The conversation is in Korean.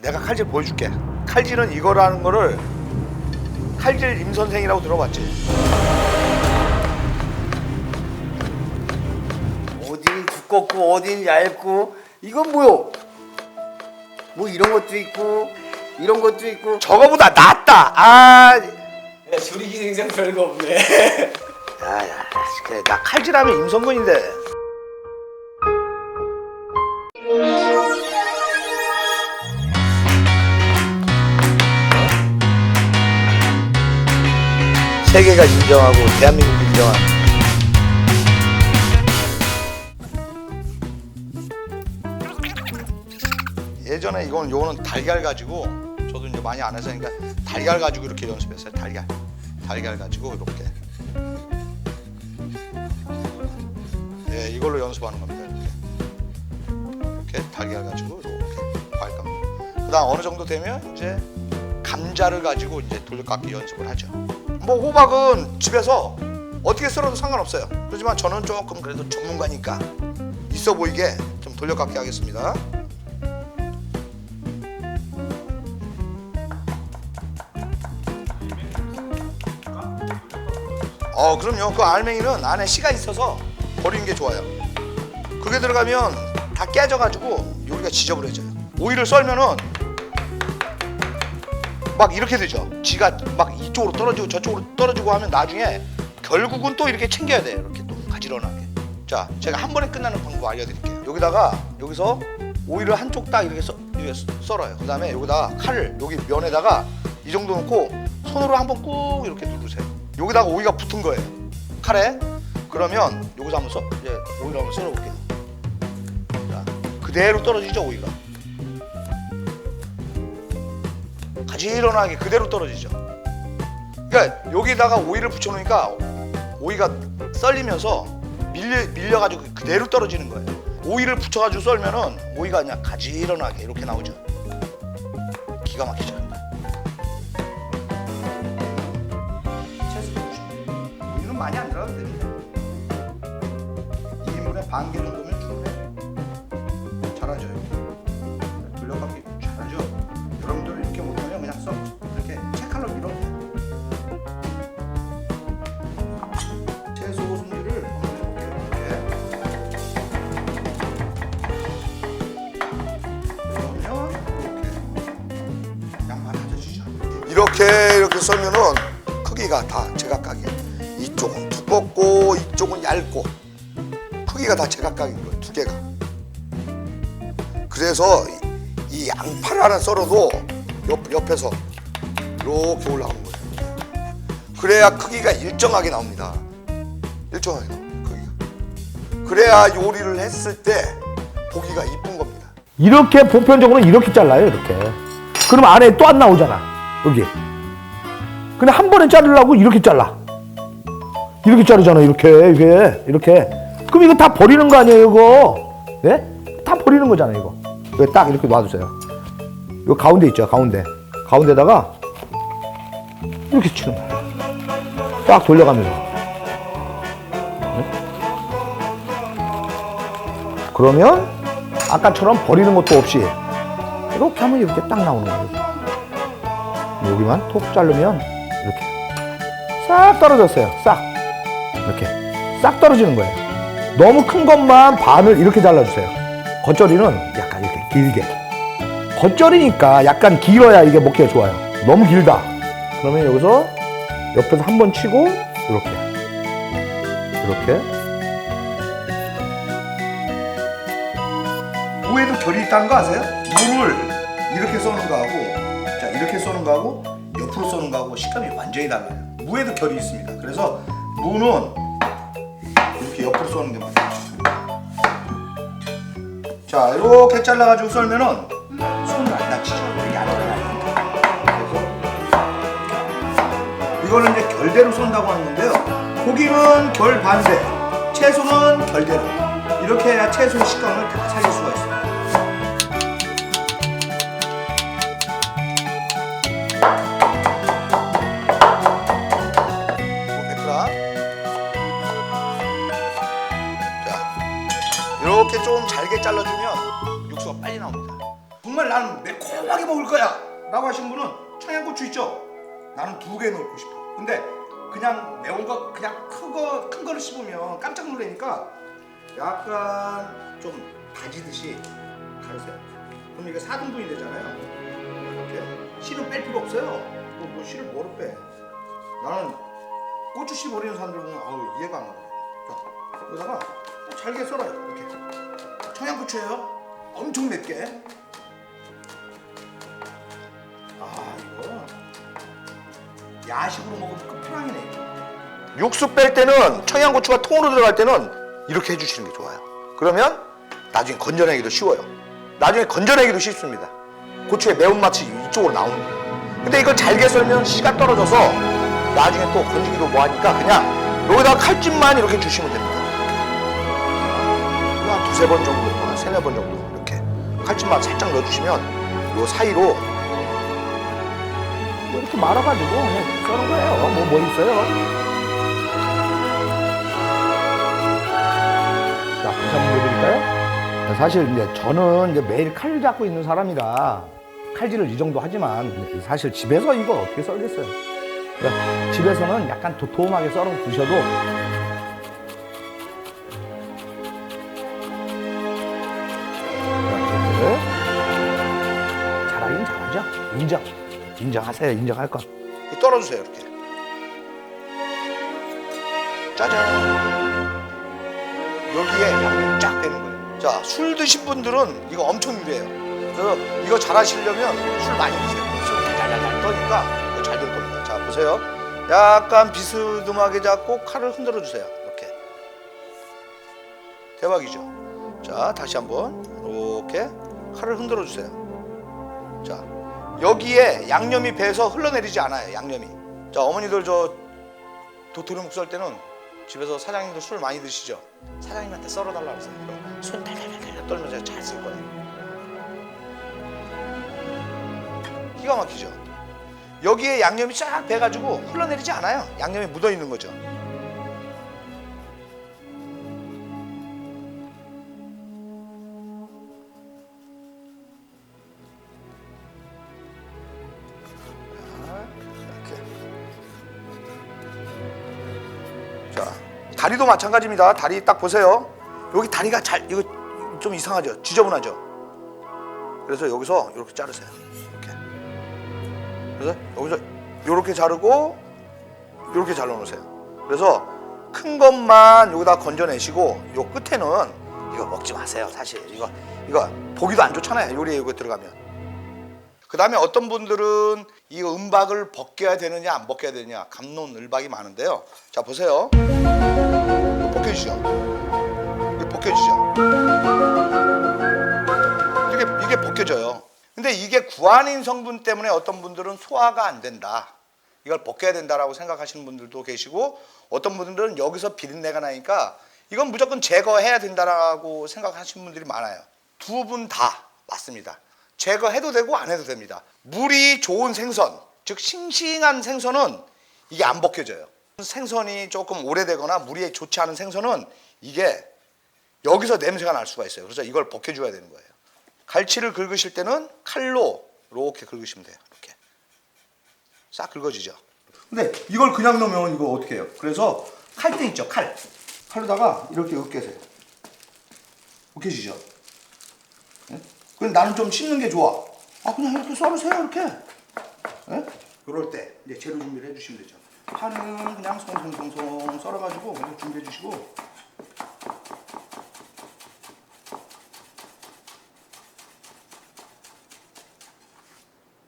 내가 칼질 보여줄게. 칼질은 이거라는 거를 칼질 임 선생이라고 들어봤지? 어딘 두껍고 어딘 얇고 이건 뭐요? 뭐 이런 것도 있고 이런 것도 있고 저거보다 낫다. 아, 야 조리기 생생 별거 없네 야야, 그래 나 칼질하면 임성근인데. 세계가 인정하고 대한민국이 인정한 예전에 이건 요거는 달걀 가지고 저도 이제 많이 안 해서 그러니까 달걀 가지고 이렇게 연습했어요. 달걀. 달걀 가지고 이렇게. 예 이걸로 연습하는 겁니다 이렇게. 이렇게 달걀 가지고 이렇게 과일감 그다음 어느 정도 되면 이제 감자를 가지고 이제 돌려깎기 연습을 하죠 뭐 호박은 집에서 어떻게 썰어도 상관없어요. 그렇지만 저는 조금 그래도 전문가니까 있어 보이게 좀 돌려깎기 하겠습니다. 어 그럼요. 그 알맹이는 안에 씨가 있어서 버리는 게 좋아요. 그게 들어가면 다 깨져가지고 요리가 지저분해져요. 오이를 썰면은 막 이렇게 되죠. 지가 막 이쪽으로 떨어지고 저쪽으로 떨어지고 하면 나중에 결국은 또 이렇게 챙겨야 돼요. 이렇게 또 가지런하게. 자 제가 한 번에 끝나는 방법 알려드릴게요. 여기다가 여기서 오이를 한쪽 딱 이렇게, 썰, 이렇게 썰어요. 그 다음에 여기다가 칼을 여기 면에다가 이 정도 넣고 손으로 한번 꾹 이렇게 누르세요. 여기다가 오이가 붙은 거예요. 칼에. 그러면 여기서 한번 써 이제 오이를 한번 썰어볼게요. 자 그대로 떨어지죠 오이가 가지런하게 그대로 떨어지죠 그러니까 여기다가 오이를 붙여놓으니까 오이가 썰리면서 밀려 밀려가지고 그대로 떨어지는 거예요. 오이를 붙여가지고 썰면은 오이가 그냥 가지런하게 이렇게 나오죠. 기가 막히죠. 많이 안 들어가도. 썰면은 크기가 다 제각각이에요. 이쪽은 두껍고 이쪽은 얇고 크기가 다 제각각인 거예요. 두 개가. 그래서 이- 이 양파를 하나 썰어도 옆, 옆에서 이렇게 올라가는 거예요. 그래야 크기가 일정하게 나옵니다. 일정하게 나옵니다. 크기가. 그래야 요리를 했을 때 보기가 이쁜 겁니다. 이렇게 보편적으로 이렇게 잘라요 이렇게 그럼 안에 또 안 나오잖아 여기 근데 한 번에 자르려고 이렇게 잘라. 이렇게 자르잖아 이렇게 이게 이렇게. 그럼 이거 다 버리는 거 아니에요 이거? 예? 다 버리는 거잖아 이거. 이거 딱 이렇게 놔두세요. 요 가운데 있죠 가운데. 가운데다가 이렇게 치는 거예요. 딱 돌려가면서. 예? 그러면 아까처럼 버리는 것도 없이 이렇게 하면 이렇게 딱 나오는 거예요. 여기만 톡 자르면 이렇게 싹 떨어졌어요. 싹 이렇게 싹 떨어지는 거예요. 너무 큰 것만 반을 이렇게 잘라주세요. 겉절이는 약간 이렇게 길게. 겉절이니까 약간 길어야 이게 먹기가 좋아요. 너무 길다. 그러면 여기서 옆에서 한 번 치고 이렇게 이렇게 무에도 결이 있다는 거 아세요? 무를 이렇게 써는 거하고 자 이렇게 써는 거하고 옆으로 써는 거하고 식감이 완전히 달라요. 무에도 결이 있습니다. 그래서 무는 이렇게 옆으로 써는 게 맞아요. 자 이렇게 잘라가지고 썰면은 손을 안 다치죠. 그래서 이거는 이제 결대로 쏜다고 하는 건데요. 고기는 결 반대, 채소는 결대로. 이렇게 해야 채소의 식감을 다 살릴 수가. 백 이렇게 좀 잘게 잘라주면 육수가 빨리 나옵니다. 정말 나는 맵 매콤하게 먹을 거야! 라고 하시는 분은 청양고추 있죠? 나는 두 개 넣고 싶어. 근데 그냥 매운 거 그냥 크거 큰 거를 씹으면 깜짝 놀라니까 약간 좀 다지듯이 가르세요. 그럼 이게 4등분이 되잖아요. 이렇게 씨는 뺄 필요 없어요. 뭐, 뭐 씨를 뭐로 빼? 나는 고추 씨 버리는 사람들 보면 아우 이해가 안 가더라고 자 여기다가 잘게 썰어요 청양고추예요? 엄청 맵게. 아 이거 야식으로 먹으면 끝판왕이네. 육수 뺄 때는 청양고추가 통으로 들어갈 때는 이렇게 해주시는 게 좋아요. 그러면 나중에 건져내기도 쉬워요. 나중에 건져내기도 쉽습니다. 고추의 매운맛이 이쪽으로 나오는 거예요 근데 이걸 잘게 썰면 씨가 떨어져서 나중에 또 건지기도 뭐하니까 그냥 여기다가 칼집만 이렇게 주시면 됩니다. 한 두세 번 정도, 한 세네 번 정도 이렇게 칼집만 살짝 넣어주시면 요 사이로 뭐 이렇게 말아가지고 그냥 써는 거예요. 뭐, 뭐 있어요? 자, 한번 보여드릴까요? 사실 이제 저는 이제 매일 칼 잡고 있는 사람이라 칼질을 이 정도 하지만 사실 집에서 이걸 어떻게 썰겠어요? 그러니까 집에서는 약간 도톰하게 썰어 두셔도 인정. 인정하세요. 인정할 것. 이 떨어주세요 이렇게. 짜잔. 여기에 양념 쫙 빼는 거예요. 자 술 드신 분들은 이거 엄청 유리해요. 그래서 이거 잘 하시려면 술 많이 드세요. 술 달달달 떠니까 잘 될 겁니다. 자 보세요. 약간 비스듬하게 잡고 칼을 흔들어 주세요. 이렇게. 대박이죠? 자 다시 한번 이렇게 칼을 흔들어 주세요. 자 여기에 양념이 배서 흘러내리지 않아요 양념이. 자 어머니들 저 도토리묵 썰 때는 집에서 사장님도 술 많이 드시죠? 사장님한테 썰어 달라고 그러세요 그럼 손 달달달달 떨면서 잘 쓸 거예요. 기가 막히죠? 여기에 양념이 쫙 배가지고 흘러내리지 않아요. 양념이 묻어 있는 거죠 다리도 마찬가지입니다. 다리 딱 보세요. 여기 다리가 잘 이거 좀 이상하죠. 지저분하죠. 그래서 여기서 이렇게 자르세요. 이렇게. 그래서 여기서 이렇게 자르고 이렇게 잘라 놓으세요. 그래서 큰 것만 여기다 건져내시고 요 끝에는 이거 먹지 마세요. 사실 이거 이거 보기도 안 좋잖아요. 요리에 이거 들어가면. 그 다음에 어떤 분들은 이 은박을 벗겨야 되느냐 안 벗겨야 되느냐 감론을박이 많은데요. 자 보세요. 벗겨지죠. 이게 벗겨지죠. 이게 이게 벗겨져요. 근데 이게 구안인 성분 때문에 어떤 분들은 소화가 안 된다. 이걸 벗겨야 된다라고 생각하시는 분들도 계시고 어떤 분들은 여기서 비린내가 나니까 이건 무조건 제거해야 된다라고 생각하시는 분들이 많아요. 두 분 다 맞습니다. 제거해도 되고 안 해도 됩니다. 물이 좋은 생선, 즉 싱싱한 생선은 이게 안 벗겨져요. 생선이 조금 오래되거나 물이 좋지 않은 생선은 이게 여기서 냄새가 날 수가 있어요. 그래서 이걸 벗겨줘야 되는 거예요. 갈치를 긁으실 때는 칼로 이렇게 긁으시면 돼요. 이렇게 싹 긁어지죠. 근데 이걸 그냥 넣으면 이거 어떻게 해요? 그래서 칼대 있죠, 칼. 칼로다가 이렇게 으깨세요. 으깨지죠. 그럼 나는 좀 씹는 게 좋아. 아 그냥 이렇게 썰으세요 이렇게. 예? 이럴 때 이제 재료 준비를 해주시면 되죠. 파는 그냥 송송송송 썰어가지고 그냥 준비해 주시고